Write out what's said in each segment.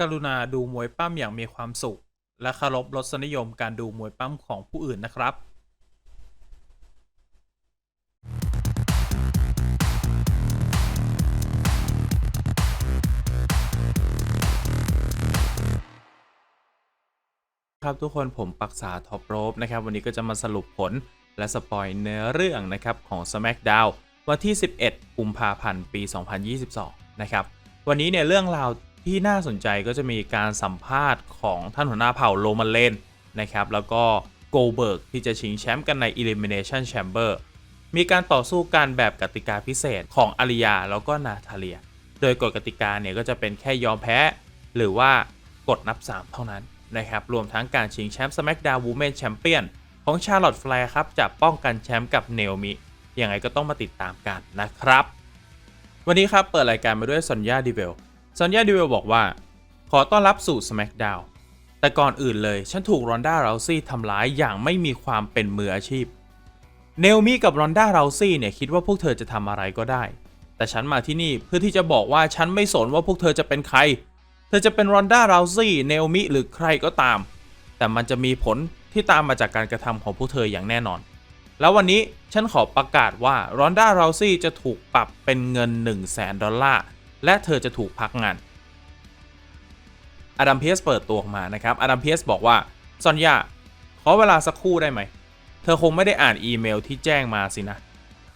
กรุณาดูมวยปั้มอย่างมีความสุข และเคารพรสนิยมการดูมวยปั้มของผู้อื่นนะครับครับทุกคนผมปักษาท็อปโรบนะครับวันนี้ก็จะมาสรุปผลและสปอยเนื้อเรื่องนะครับของ SmackDown วันที่ 11 กุมภาพันธ์ ปี 2022 นะครับ วันนี้เนี่ยเรื่องราว ที่น่าสนใจก็จะมีการสัมภาษณ์ของท่านหัวหน้าเผ่าโรมันเลนนะครับ แล้วก็โกเบิร์กที่จะชิงแชมป์กันใน Elimination Chamber มีการต่อสู้กันแบบกติกาพิเศษของอาริยาแล้วก็นาทาเลีย โดยกฎกติกาเนี่ยก็จะเป็นแค่ยอมแพ้ หรือว่ากดนับ 3 เท่านั้นนะครับ รวมทั้งการชิงแชมป์ SmackDown Women Champion ของชาร์ลอตแฟร์ครับจะป้องกันแชมป์กับเนลมิยังไงก็ต้องมาติดตามกันนะครับ วันนี้ครับเปิดรายการมาด้วยซอนยาดิเวล ซอนยาดิเวลบอกว่า ขอต้อนรับสู่ SmackDown แต่ก่อนอื่นเลย ฉันถูกรอนด้าเราซี่ทำร้ายอย่างไม่มีความเป็นมืออาชีพ เนลมี่กับรอนด้าเราซี่เนี่ยคิดว่าพวกเธอจะทำอะไรก็ได้ แต่ฉันมาที่นี่เพื่อที่จะบอกว่าฉันไม่สนว่าพวกเธอจะเป็นใคร เธอจะเป็นรอนด้าเราซี่เนลมิหรือใครก็ตาม แต่มันจะมีผลที่ตามมาจากการกระทำของพวกเธออย่างแน่นอน แล้ววันนี้ฉันขอประกาศว่ารอนด้าเราซี่จะถูกปรับเป็นเงิน 1 0 0 0 0แสนดอลลาร์ และเธอจะถูกพักงาน อดัมเพียสเปิดตัวออกมานะครับ อดัมเพียสบอกว่า ซอนยาขอเวลาสักครู่ได้ไหม เธอคงไม่ได้อ่านอีเมลที่แจ้งมาสินะ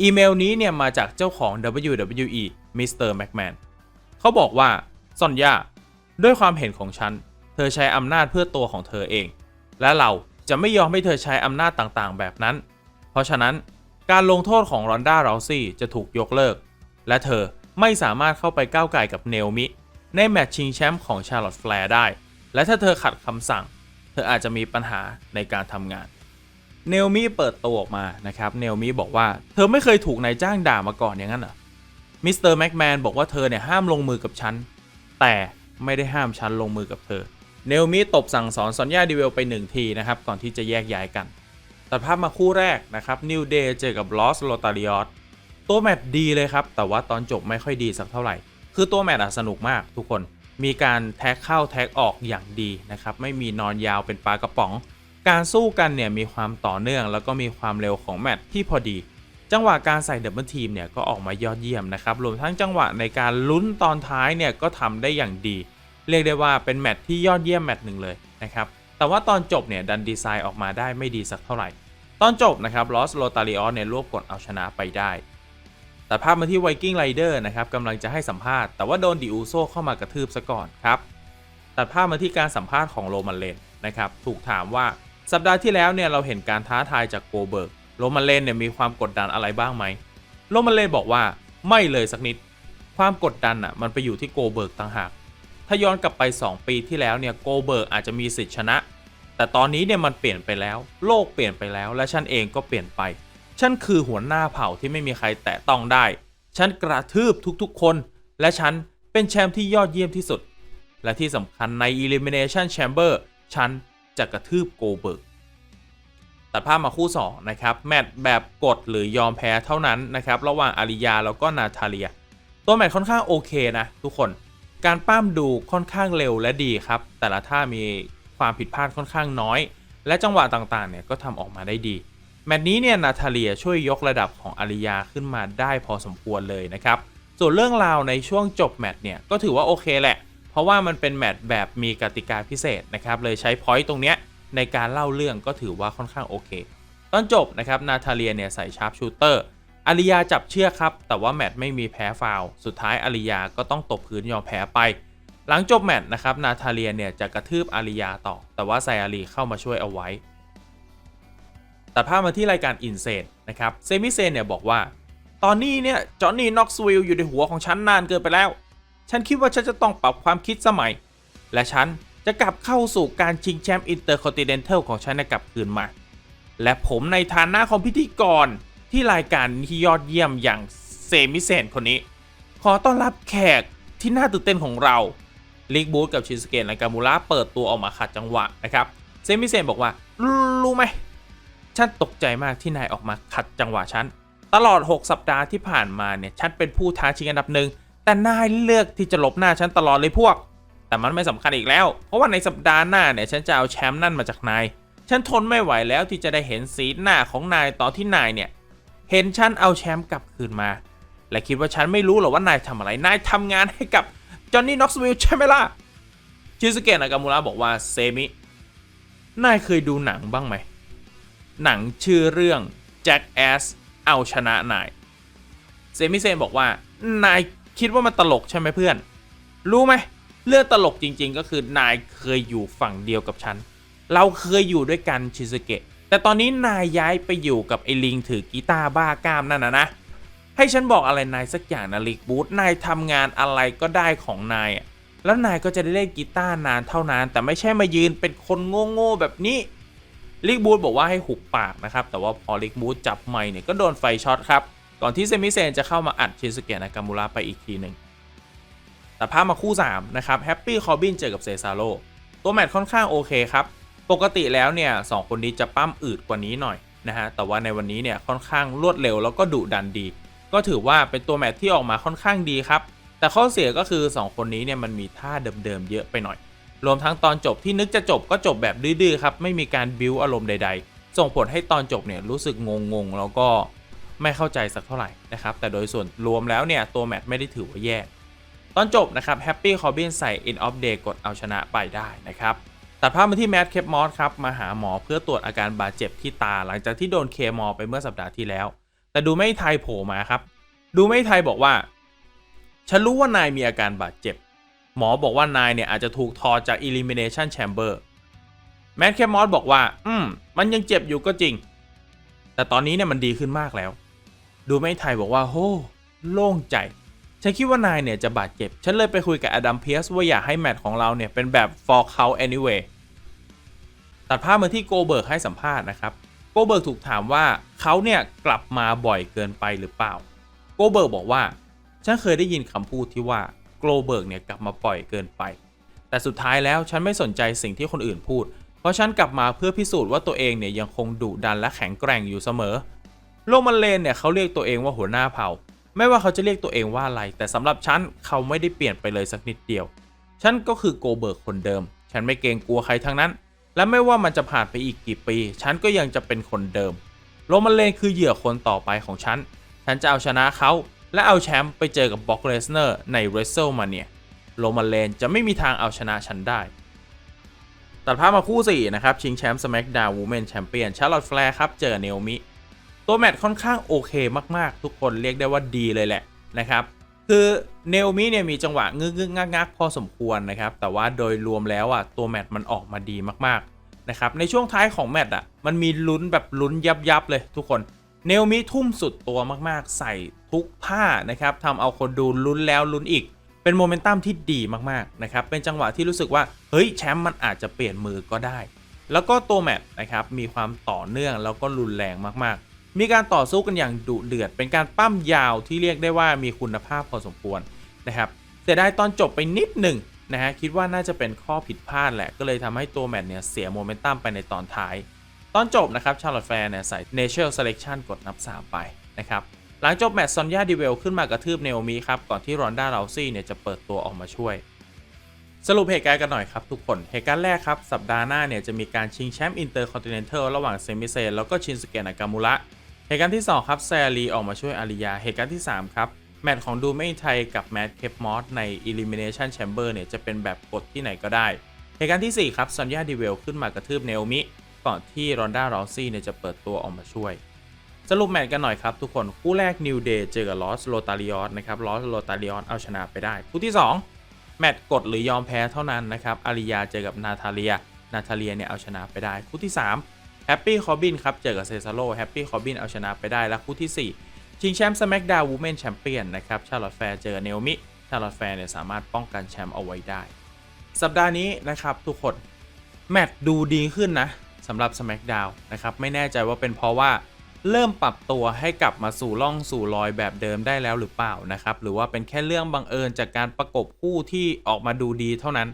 อีเมลนี้เนี่ยมาจากเจ้าของ WWE มิสเตอร์แม็กแมนเขาบอกว่า ซอนยาด้วยความเห็นของฉัน เธอใช้อำนาจเพื่อตัวของเธอเอง และเราจะไม่ยอมให้เธอใช้อำนาจต่างๆ แบบนั้น เพราะฉะนั้นการลงโทษของรอนด้าเราซี่จะถูกยกเลิก และเธอ ไม่สามารถเข้าไปก้าวไก่กับเนลมิ ในแมตช์ชิงแชมป์ของชาร์ลอตแฟร์ได้ และถ้าเธอขัดคำสั่ง เธออาจจะมีปัญหาในการทำงาน เนลมิเปิดตัวออกมานะครับ เนลมิบอกว่าเธอไม่เคยถูกนายจ้างด่ามาก่อนอย่างนั้นเหรอ มิสเตอร์แม็กแมนบอกว่าเธอเนี่ยห้ามลงมือกับฉัน แต่ไม่ได้ห้ามฉันลงมือกับเธอ เนลมิตบสั่งสอนซอนยาดิเวลไปหนึ่งทีนะครับก่อนที่จะแยกย้ายกันตัดภาพมาคู่แรกนะครับนิวเดย์เจอกับลอสโ t ตาริออส ตัวแมตช์ดีเลยครับ แต่ว่าตอนจบไม่ค่อยดีสักเท่าไหร่ คือตัวแมตช์สนุกมากทุกคน มีการแท็กเข้าแท็กออกอย่างดีนะครับ ไม่มีนอนยาวเป็นปลากระป๋อง การสู้กันเนี่ยมีความต่อเนื่อง แล้วก็มีความเร็วของแมตช์ที่พอดี จังหวะการใส่ดับเบิลทีมเนี่ยก็ออกมายอดเยี่ยมนะครับ รวมทั้งจังหวะในการลุ้นตอนท้ายเนี่ยก็ทำได้อย่างดี เรียกได้ว่าเป็นแมตช์ที่ยอดเยี่ยมแมตช์หนึ่งเลยนะครับ แต่ว่าตอนจบเนี่ยดันดีไซน์ออกมาได้ไม่ดีสักเท่าไหร่ ตอนจบนะครับลอสโ t ตาริออสเนี่ยรวบกดเอาชนะไปได้ แต่ภาพมาที่ไวกิ้งไรเดอร์นะครับกำลังจะให้สัมภาษณ์แต่ว่าโดนดิอูโซเข้ามากระทืบซะก่อนครับตัดภาพมาที่การสัมภาษณ์ของโรมันเลนนะครับถูกถามว่าสัปดาห์ที่แล้วเนี่ยเราเห็นการท้าทายจากโกเบิร์กโรมันเลนเนี่ยมีความกดดันอะไรบ้างไหมโรมันเลนบอกว่าไม่เลยสักนิด ความกดดันอะมันไปอยู่ที่โกเบิร์กต่างหาก ถ้าย้อนกลับไป 2 ปีที่แล้วเนี่ยโกเบิร์กอาจจะมีสิทธิชนะ แต่ตอนนี้เนี่ยมันเปลี่ยนไปแล้ว โลกเปลี่ยนไปแล้วและฉันเองก็เปลี่ยนไป ฉันคือหัวหน้าเผ่าที่ไม่มีใครแตะต้องได้ ฉันกระทืบทุกๆคน และฉันเป็นแชมป์ที่ยอดเยี่ยมที่สุด และที่สำคัญใน Elimination Chamber ฉันจะกระทืบโกเบิร์กตัดภาพมาคู่ 2 นะครับ แมตช์แบบกดหรือยอมแพ้เท่านั้นนะครับ ระหว่างอาริยาแล้วก็นาทาเลีย ตัวแมตช์ค่อนข้างโอเคนะทุกคนการป้ามดูค่อนข้างเร็วและดีครับ แต่ละท่ามีความผิดพลาดค่อนข้างน้อย และจังหวะต่างๆเนี่ยก็ทำออกมาได้ดี แมตช์นี้เนี่ยนาทาเลียช่วยยกระดับของอาริยาขึ้นมาได้พอสมควรเลยนะครับ ส่วนเรื่องราวในช่วงจบแมตช์เนี่ยก็ถือว่าโอเคแหละ เพราะว่ามันเป็นแมตช์แบบมีกติกาพิเศษนะครับเลยใช้พอยต์ตรงเนี้ยในการเล่าเรื่องก็ถือว่าค่อนข้างโอเค ตอนจบนะครับนาทาเลียเนี่ยใส่ชาร์ปชูเตอร์อาริยาจับเชือกครับ แต่ว่าแมตช์ไม่มีแพ้ฟาวสุดท้ายอาริยาก็ต้องตบพื้นยอมแพ้ไป หลังจบแมตช์นะครับนาทาเลียเนี่ยจะกระทืบอาริยาต่อ แต่ว่าไซอารีเข้ามาช่วยเอาไว้ ตัดภาพมาที่รายการอินเซนนะครับเซมิเซนเนี่ยบอกว่า ตอนนี้เนี่ยจอห์นนี่น็อกซ์วิลอยู่ในหัวของฉันนานเกินไปแล้ว ฉันคิดว่าฉันจะต้องปรับความคิดสมัย และฉันจะกลับเข้าสู่การชิงแชมป์อินเตอร์คอนติเนนทัลของฉันในกลับคืนมา และผมในฐานะของพิธีกรที่รายการที่ยอดเยี่ยมอย่างเซมิเซนคนนี้ ขอต้อนรับแขกที่น่าตื่นเต้นของเราลิกบูธกับชินสเกะและกามูระเปิดตัวออกมาขัดจังหวะนะครับ เซมิเซนบอกว่ารู้ไหม ฉันตกใจมากที่นายออกมาขัดจังหวะฉัน ตลอด 6 สัปดาห์ที่ผ่านมาเนี่ยฉันเป็นผู้ท้าชิงอันดับหนึ่งแต่นายเลือกที่จะหลบหน้าฉันตลอดเลยพวก แต่มันไม่สำคัญอีกแล้ว เพราะว่าในสัปดาห์หน้าเนี่ยฉันจะเอาแชมป์นั่นมาจากนาย ฉันทนไม่ไหวแล้วที่จะได้เห็นสีหน้าของนายตอนที่นายเนี่ยเห็นฉันเอาแชมป์กลับคืนมา และคิดว่าฉันไม่รู้หรอว่านายทำอะไร นายทำงานให้กับจอห์นนี่น็อกซ์วิลใช่ไหมล่ะ ชิซุเกะนากามูระบอกว่าเซมิ นายเคยดูหนังบ้างไหม หนังชื่อเรื่อง Jack Ass เอาชนะนายเซมิเซนบอกว่านายคิดว่ามันตลกใช่ไหมเพื่อน รู้ไหมเรื่องตลกจริงๆ ก็คือนายเคยอยู่ฝั่งเดียวกับฉัน เราเคยอยู่ด้วยกันชิซุเกะ แต่ตอนนี้นายย้ายไปอยู่กับไอ้ลิงถือกีตาร์บ้ากล้ามนั่นนะนะ ให้ฉันบอกอะไรนายสักอย่างนะลิกบูธนายทำงานอะไรก็ได้ของนายแล้วนายก็จะได้เล่นกีตาร์นานเท่านาน แต่ไม่ใช่มายืนเป็นคนโง่ๆแบบนี้ ลิกบูธบอกว่าให้หุบปากนะครับ แต่ว่าพอลิกบูธจับไมค์เนี่ยก็โดนไฟช็อตครับ ก่อนที่เซมิเซนจะเข้ามาอัดชิซุเกะนากามูระไปอีกทีหนึ่งแต่ภาพมาคู่ 3 นะครับแฮปปี้คอร์บินเจอกับเซซาโ o ตัวแมตช์ค่อนข้างโอเคครับ ปกติแล้วเนี่ยสองคนนี้จะปั้มอืดกว่านี้หน่อยนะฮะแต่ว่าในวันนี้เนี่ยค่อนข้างรวดเร็วแล้วก็ดุดันดี ก็ถือว่าเป็นตัวแมตช์ที่ออกมาค่อนข้างดีครับแต่ข้อเสียก็คือ 2 คนนี้เนี่ยมันมีท่าเดิมๆเยอะไปหน่อย รวมทั้งตอนจบที่นึกจะจบก็จบแบบดื้อๆครับ ไม่มีการบิวอารมณ์ใด ๆ ส่งผลให้ตอนจบเนี่ยรู้สึกงงๆ แล้วก็ไม่เข้าใจสักเท่าไหร่นะครับ แต่โดยส่วนรวมแล้วเนี่ยตัวแมตช์ไม่ได้ถือว่าแย่ตอนจบนะครับแฮปปี้คอร์บินใส่ In of Day กดเอาชนะไปได้นะครับตัดภาพมาที่แม t เคปมอสครับมาหาหมอเพื่อตรวจอาการบาดเจ็บที่ตาหลังจากที่โดนเคมอไปเมื่อสัปดาห์ที่แล้ว แต่ดูไม่ไทยโผล่มาครับ ดูไม่ไทยบอกว่า ฉันรู้ว่านายมีอาการบาดเจ็บ หมอบอกว่านายเนี่ยอาจจะถูกทอจาก Elimination Chamber แม t เคปมอสบอกว่า อืม มันยังเจ็บอยู่ก็จริง แต่ตอนนี้เนี่ยมันดีขึ้นมากแล้ว ดูไม่ไทยบอกว่า โห โล่งใจ ฉันคิดว่านายเนี่ยจะบาดเจ็บ ฉันเลยไปคุยกับอดัมเพียสว่าอยากให้แมตช์ของเราเนี่ยเป็นแบบ for เขา anyway ตัดภาพมาที่โกเบิร์กให้สัมภาษณ์นะครับ โกเบิร์กถูกถามว่าเขาเนี่ยกลับมาบ่อยเกินไปหรือเปล่า โกเบิร์กบอกว่า ฉันเคยได้ยินคำพูดที่ว่า โกลเบิร์กเนี่ยกลับมาปล่อยเกินไป แต่สุดท้ายแล้วฉันไม่สนใจสิ่งที่คนอื่นพูด เพราะฉันกลับมาเพื่อพิสูจน์ว่าตัวเองเนี่ยยังคงดุดันและแข็งแกร่งอยู่เสมอ โรมันเลนเนี่ยเขาเรียกตัวเองว่าหัวหน้าเผ่า ไม่ว่าเขาจะเรียกตัวเองว่าอะไร แต่สำหรับฉันเขาไม่ได้เปลี่ยนไปเลยสักนิดเดียว ฉันก็คือโกเบิร์กคนเดิม ฉันไม่เกรงกลัวใครทั้งนั้น และไม่ว่ามันจะผ่านไปอีกกี่ปี ฉันก็ยังจะเป็นคนเดิม โรมันเลนคือเหยื่อคนต่อไปของฉัน ฉันจะเอาชนะเขา และเอาแชมป์ไปเจอกับบ็อกเลสเนอร์ใน w r e s t l e m a n i a โรมันเลนจะไม่มีทางเอาชนะฉันได้ ตัดภาพมาคู่ 4 นะครับ ชิงแชมป์ SmackDown Women Champion ชาร์ลอตแฟร์ครับ เจอเนลมิ ตัวแมตช์ค่อนข้างโอเคมากๆ ทุกคนเรียกได้ว่าดีเลยแหละนะครับ คือเนลมิเนี่ยมีจังหวะงึกงึกงักงักพอสมควรนะครับ แต่ว่าโดยรวมแล้วอะตัวแมตช์มันออกมาดีมากๆนะครับ ในช่วงท้ายของแมตช์อะมันมีลุ้นแบบลุ้นยับยับๆเลยทุกคน เนลมิทุ่มสุดตัวมากๆ ใส่ทุกท่านะครับทำเอาคนดูลุ้นแล้วลุ้นอีก เป็นโมเมนตัมที่ดีมากๆนะครับเป็นจังหวะที่รู้สึกว่าเฮ้ยแชมป์มันอาจจะเปลี่ยนมือก็ได้ แล้วก็ตัวแมตช์นะครับมีความต่อเนื่องแล้วก็รุนแรงมากๆ มีการต่อสู้กันอย่างดุเดือด เป็นการปั้มยาวที่เรียกได้ว่ามีคุณภาพพอสมควรนะครับเสียดายตอนจบไปนิดหนึ่งนะฮะคิดว่าน่าจะเป็นข้อผิดพลาดแหละก็เลยทำให้ตัวแมตช์เนี่ยเสียโมเมนตัมไปในตอนท้าย ตอนจบนะครับชาร์ลอตแฟร์เนี่ยใส่ Natural Selection กดนับ 3 ไปนะครับหลังจบแมตช์ซอนยาดีเวลขึ้นมากระทืบเนโอมิครับ ก่อนที่รอนด้าเราซี่เนี่ยจะเปิดตัวออกมาช่วย สรุปเหตุการณ์กันหน่อยครับทุกคน เหตุการณ์แรกครับ สัปดาห์หน้าเนี่ยจะมีการชิงแชมป์อินเตอร์คอนติเนนทัลระหว่างเซมิเซนแล้วก็ชินสเกะนากามูระเหตุการณ์ที่ 2 ครับแซรีออกมาช่วยอาริยา เหตุการณ์ที่ 3 ครับ แมตช์ของดูไม่ไทยกับแมตต์เคปมอสใน Elimination Chamber เนี่ยจะเป็นแบบกดที่ไหนก็ได้ เหตุการณ์ทีสี่4ครับซอนยาดีเวลขึ้นมากระทืบเนโอมิ ก่อนที่รอนด้ารอซี่เนี่ยจะเปิดตัวออกมาช่วย สรุปแมตช์กันหน่อยครับทุกคน คู่แรก New Day เจอกับลอสโ t ตาริออสนะครับลอสโ t ตาริออสเอาชนะไปได้ คู่ที่ 2 แมตช์กดหรือยอมแพ้เท่านั้นนะครับอาริยาเจอกับนาทาเลีย นาทาเลียเนี่ยเอาชนะไปได้ คู่ที่3แฮปปี้คอร์บินครับเจอกับเซซาโ o แฮปปี้คอร์บินเอาชนะไปได้และคู่ทีสี่4 ชิงแชมป์ SmackDown Women Champion นะครับชาร์ลอตแฟร์เจอเนลมิชาร์ลอตแฟร์เนี่ยสามารถป้องกันแชมป์เอาไว้ได้ สัปดาห์นี้นะครับทุกคนแมตช์ดูดีขึ้นนะ สำหรับ SmackDown นะครับไม่แน่ใจว่าเป็นเพราะว่าเริ่มปรับตัวให้กลับมาสู่ล่องสู่รอยแบบเดิมได้แล้วหรือเปล่านะครับหรือว่าเป็นแค่เรื่องบังเอิญจากการประกบคู่ที่ออกมาดูดีเท่านั้น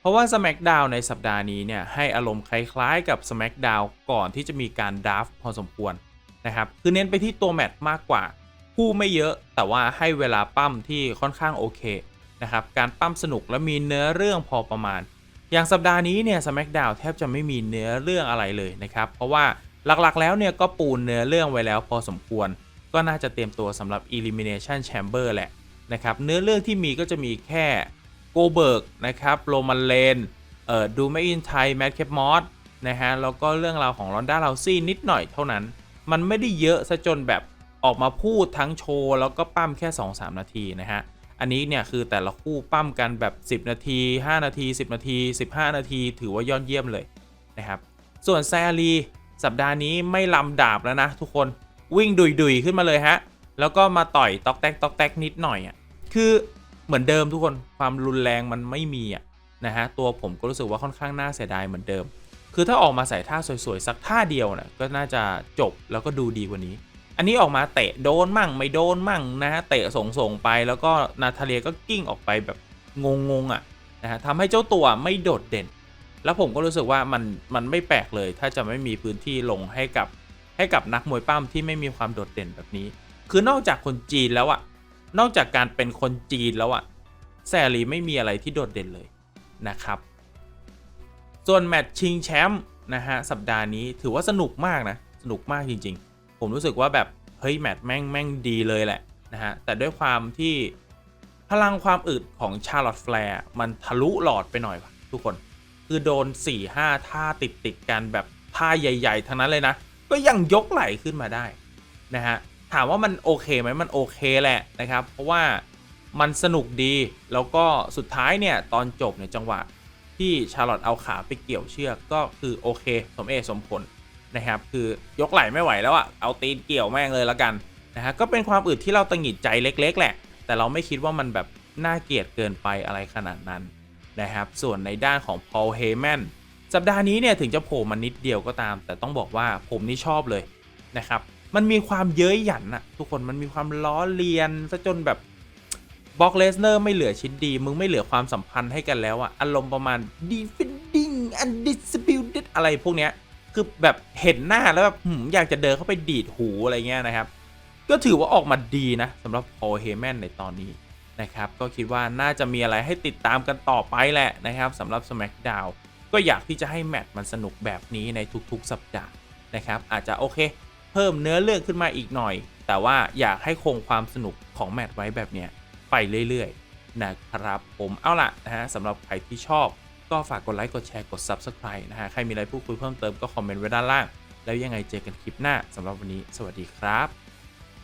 เพราะว่า SmackDown ในสัปดาห์นี้เนี่ยให้อารมณ์คล้ายๆกับ SmackDown ก่อนที่จะมีการดราฟพอสมควรนะครับคือเน้นไปที่ตัวแมตช์มากกว่าคู่ไม่เยอะแต่ว่าให้เวลาปั้มที่ค่อนข้างโอเคนะครับการปั้มสนุกและมีเนื้อเรื่องพอประมาณ อย่างสัปดาห์นี้เนี่ย SmackDown แทบจะไม่มีเนื้อเรื่องอะไรเลยนะครับ เพราะว่าหลักๆ แล้วเนี่ยก็ปูนเนื้อเรื่องไว้แล้วพอสมควร ก็น่าจะเตรียมตัวสำหรับ Elimination Chamber แหละนะครับ เนื้อเรื่องที่มีก็จะมีแค่โกเบิร์กนะครับโรมันเลนเอ่อดูไม่อินไทยแมดแคปมอสนะฮะแล้วก็เรื่องราวของรอนด้าเลาซี่นิดหน่อยเท่านั้น มันไม่ได้เยอะซะจนแบบออกมาพูดทั้งโชว์ แล้วก็ปั้มแค่ 2-3 นาทีนะฮะ อันนี้เนี่ยคือแต่ละคู่ปั้มกันแบบ 10 นาที 5 นาที 10 นาที 15 นาที ถือว่ายอดเยี่ยมเลยนะครับ ส่วนแซลีสัปดาห์นี้ไม่ลำดาบแล้วนะทุกคนวิ่งดุยๆขึ้นมาเลยฮะ แล้วก็มาต่อยตอกแตกตอกแตกนิดหน่อยอะคือเหมือนเดิมทุกคนความรุนแรงมันไม่มีอะนะฮะตัวผมก็รู้สึกว่าค่อนข้างน่าเสียดายเหมือนเดิม คือถ้าออกมาใส่ท่าสวยๆ สักท่าเดียวนะก็น่าจะจบแล้วก็ดูดีกว่านี้ อันนี้ออกมาเตะโดนมั่งไม่โดนมั่งนะฮะเตะส่งส่งๆไปแล้วก็นาทาเลียก็กิ้งออกไปแบบงงๆอะนะฮะทำให้เจ้าตัวไม่โดดเด่น แล้วผมก็รู้สึกว่ามันมันไม่แปลกเลย ถ้าจะไม่มีพื้นที่ลงให้กับให้กับนักมวยปั้มที่ไม่มีความโดดเด่นแบบนี้ คือนอกจากคนจีนแล้วอะนอกจากการเป็นคนจีนแล้วอะแซลีไม่มีอะไรที่โดดเด่นเลยนะครับ ส่วนแมตช์ชิงแชมป์นะฮะสัปดาห์นี้ถือว่าสนุกมากนะ สนุกมากจริงๆ ผมรู้สึกว่าแบบเฮ้ยแมตช์แม่งแม่งดีเลยแหละนะฮะแต่ด้วยความที่พลังความอึดของชาร์ลอตแฟร์มันทะลุหลอดไปหน่อยวะทุกคน คือโดน 4-5 ท่าติดติดกันแบบท่าใหญ่ ๆทั้งนั้นเลยนะ ก็ยังยกไหลขึ้นมาได้นะฮะถามว่ามันโอเคไหมมันโอเคแหละนะครับ เพราะว่ามันสนุกดีแล้วก็สุดท้ายเนี่ย ตอนจบเนี่ยจังหวะที่ชาร์ลอตเอาขาไปเกี่ยวเชือกก็คือโอเค สมเอสมผล นะครับ คือยกไหล่ไม่ไหวแล้วอะเอาตีนเกี่ยวแม่งเลยและกันนะฮะก็เป็นความอึดที่เราตังหงิดใจเล็ก ๆ แหละ แต่เราไม่คิดว่ามันแบบน่าเกลียดเกินไปอะไรขนาดนั้นนะครับ ส่วนในด้านของพอลเฮแมนสัปดาห์นี้เนี่ยถึงจะโผล่มานิดเดียวก็ตาม แต่ต้องบอกว่าผมนี่ชอบเลยนะครับ มันมีความเย้ยหยันอะทุกคนมันมีความล้อเลียนซะจนแบบบล็อกเลสเนอร์ไม่เหลือชิ้นดี มึงไม่เหลือความสัมพันธ์ให้กันแล้วอะอารมณ์ประมาณ defending undisputed อะไรพวกเนี้ย คือแบบเห็นหน้าแล้วแบบหืมอยากจะเดินเข้าไปดีดหูอะไรเงี้ยนะครับ ก็ถือว่าออกมาดีนะสำหรับพอเฮแมนในตอนนี้นะครับ ก็คิดว่าน่าจะมีอะไรให้ติดตามกันต่อไปแหละนะครับสำหรับ SmackDown ก็อยากที่จะให้แมตช์มันสนุกแบบนี้ในทุกๆ สัปดาห์นะครับ อาจจะโอเค เพิ่มเนื้อเรื่องขึ้นมาอีกหน่อย แต่ว่าอยากให้คงความสนุกของแมตช์ไว้แบบเนี้ยไปเรื่อยๆนะครับผมเอาล่ะนะฮะสำหรับใครที่ชอบ ก็ฝากกดไลค์ กดแชร์ กด Subscribe นะฮะ ใครมีอะไรพูดคุยเพิ่มเติมก็คอมเมนต์ไว้ด้านล่าง แล้วยังไงเจอกันคลิปหน้าสำหรับวันนี้ สวัสดีครับ